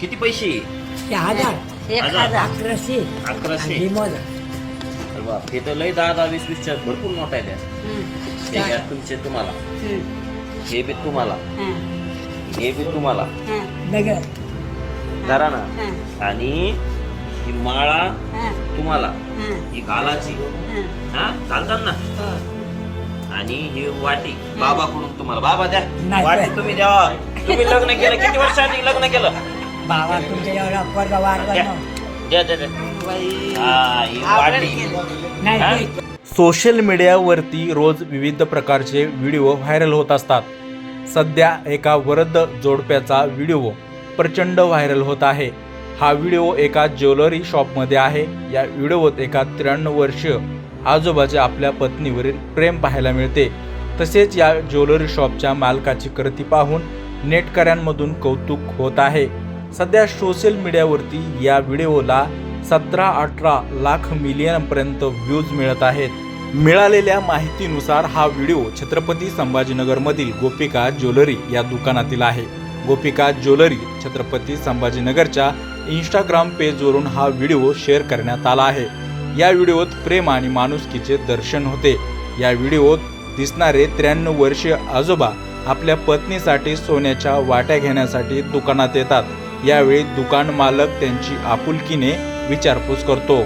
किती पैसे ते हजार एक हजार. हजार अकराशे अकराशे आणि मोजा अरे बाप, हे तर लय दहा दहा वीस वीसच्या भरपूर नोट आहे त्या हम्म. हे घ्या तुमचे तुम्हाला हम्म. हे बी तुम्हाला हं. हे बी तुम्हाला हं. नगर धरा ना हं. आणि ही माळा हं. तुम्हाला हं. ही घालाची हं. हा चालतात ना हो. आणि ही वाटी बाबाकडून तुम्हाला बाबा द्या नाही. वाटी तुम्ही द्या तुम्ही लग्न केलं किती वर्षांनी लग्न केलं बाबा तुमच्या एवढा पोरगा ना. हा, ही वाटी नाही हा? ते- सोशल मीडियावरती रोज विविध प्रकारचे व्हिडिओ व्हायरल होत असतात. सध्या एका वृद्ध जोडप्याचा व्हिडिओ प्रचंड व्हायरल होत आहे. हा व्हिडिओ एका ज्वेलरी शॉपमध्ये आहे. या व्हिडिओत एका त्र्याण्णव वर्षीय आजोबाचे आपल्या पत्नीवरील प्रेम पाहायला मिळते. तसेच या ज्वेलरी शॉपच्या मालकाची कृती पाहून नेटकऱ्यांमधून कौतुक होत आहे. सध्या सोशल मीडियावरती या व्हिडिओला सतरा अठरा लाख मिलियनपर्यंत व्ह्यूज मिळत आहेत. मिळालेल्या माहितीनुसार हा व्हिडिओ छत्रपती संभाजीनगरमधील गोपिका ज्वेलरी या दुकानातील आहे. गोपिका ज्वेलरी छत्रपती संभाजीनगरच्या इंस्टाग्राम पेजवरून हा व्हिडिओ शेअर करण्यात आला आहे. या व्हिडिओत प्रेम आणि माणुसकीचे दर्शन होते. या व्हिडिओत दिसणारे त्र्याण्णव वर्षीय आजोबा आपल्या पत्नीसाठी सोन्याच्या वाट्या घेण्यासाठी दुकानात येतात. यावेळी दुकान मालक त्यांची आपुलकीने विचारपूस करतो.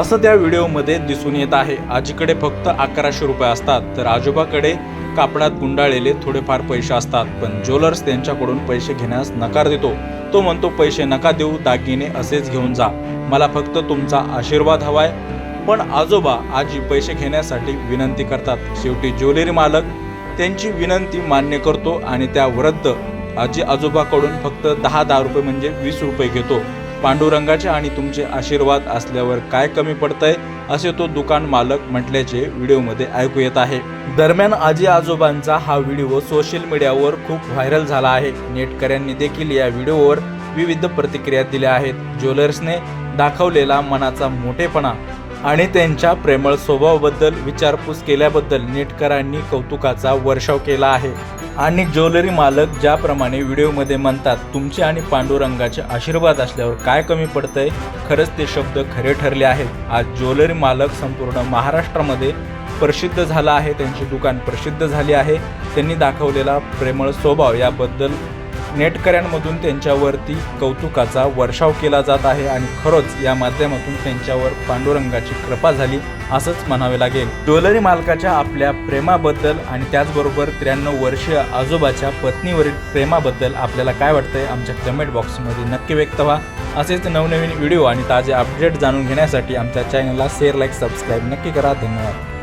असं त्या व्हिडिओमध्ये दिसून येत आहे. आजीकडे फक्त अकराशे रुपये असतात. तर आजोबाकडे कापडात गुंडाळलेले थोडेफार पैसे असतात. पण ज्वेलर्स त्यांच्याकडून पैसे घेण्यास नकार देतो. तो म्हणतो पैसे नका देऊ दागिने असेच घेऊन जा. मला फक्त तुमचा आशीर्वाद हवाय. पण आजोबा आजी पैसे घेण्यासाठी विनंती करतात. शेवटी ज्वेलरी मालक त्यांची विनंती मान्य करतो आणि त्या वृद्ध आजी आजोबाकडून फक्त दहा दहा रुपये म्हणजे वीस रुपये घेतो. पांडुरंगाचे आणि तुमचे आशीर्वाद असल्यावर काय कमी पडतंय असे तो दुकान मालक म्हटल्याचे व्हिडिओमध्ये ऐकू येत आहे. दरम्यान आजी आजोबांचा हा व्हिडिओ सोशल मीडियावर खूप व्हायरल झाला आहे. नेटकऱ्यांनी देखील या व्हिडिओवर विविध प्रतिक्रिया दिल्या आहेत. ज्वेलर्सने दाखवलेला मनाचा मोठेपणा आणि त्यांच्या प्रेमळ स्वभावाबद्दल विचारपूस केल्याबद्दल नेटकरांनी कौतुकाचा वर्षाव केला आहे. आणि ज्वेलरी मालक ज्याप्रमाणे व्हिडिओमध्ये म्हणतात तुमचे आणि पांडुरंगाचे आशीर्वाद असल्यावर काय कमी पडतंय? खरंच ते शब्द खरे ठरले आहेत. आज ज्वेलरी मालक संपूर्ण महाराष्ट्रामध्ये प्रसिद्ध झाला आहे. त्यांची दुकान प्रसिद्ध झाली आहे. त्यांनी दाखवलेला प्रेमळ स्वभाव याबद्दल नेटकऱ्यांमधून त्यांच्यावरती कौतुकाचा वर्षाव केला जात आहे आणि खरंच या माध्यमातून त्यांच्यावर पांडुरंगाची कृपा झाली असंच म्हणावे लागेल. डोलरी मालकाच्या आपल्या प्रेमाबद्दल आणि त्याचबरोबर त्र्याण्णव वर्षीय आजोबाच्या पत्नीवरील प्रेमाबद्दल आपल्याला काय वाटतंय? आमच्या कमेंट बॉक्समध्ये नक्की व्यक्त व्हा. असेच नवनवीन व्हिडिओ आणि ताजे अपडेट जाणून घेण्यासाठी आमच्या चॅनलला शेअर लाईक सबस्क्राईब नक्की करा. धन्यवाद.